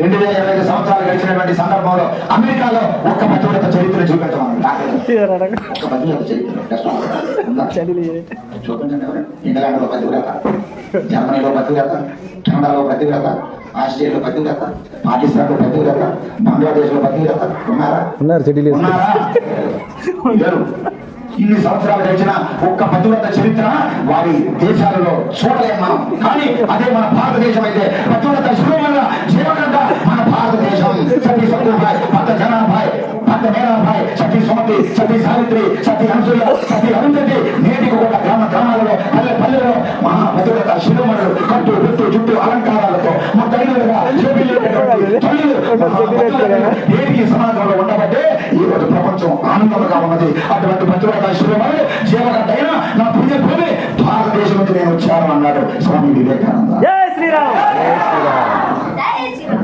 రెండు వేల ఇరవై ఐదు సంవత్సరాలు గడిచినటువంటి సందర్భంలో అమెరికాలో ఒక్క పతివ్రత చరిత్ర చూపించమని ఒక్క పతివ్రత చరిత్ర? చూపించండి. ఇంగ్లాండ్లో పతివ్రత జర్మనీలో పతివ్రత కెనడాలో పతివ్రత ఆస్ట్రేలియాలో పతివ్రత పాకిస్తాన్లో పతివ్రత బంగ్లాదేశ్లో పతివ్రత ఉన్నారా? ఉన్నారు చెడ్డీలు వేసుకుని. ఉన్నారా? లేరు. ఇన్ని సంవత్సరాలు గడిచిన ఒక్క పతివ్రత చరిత్ర వారి దేశాలలో చూడలేం మనం. కానీ అదే మన భారతదేశం అయితే సతీ సతీ సావిత్రి సతీ అనసూయ సతీ అరుంధతి నేటికి కూడా గ్రామ గ్రామాలలో పల్లె పల్లెలో మహా పతివ్రత శిరోమణులు కట్టు గుట్టు జుట్టు అలంకారాలతో పతివ్రతలు నేటికి సమాజంలో ఉండబట్టే ఈ రోజు ప్రపంచం ఆనందంగా ఉన్నది. అటువంటి పతివ్రత శిరోమణి జీవగడ్డైన నా పుణ్య భూమి భారతదేశం నుంచి నేను వచ్చాను అన్నాడు స్వామి వివేకానంద.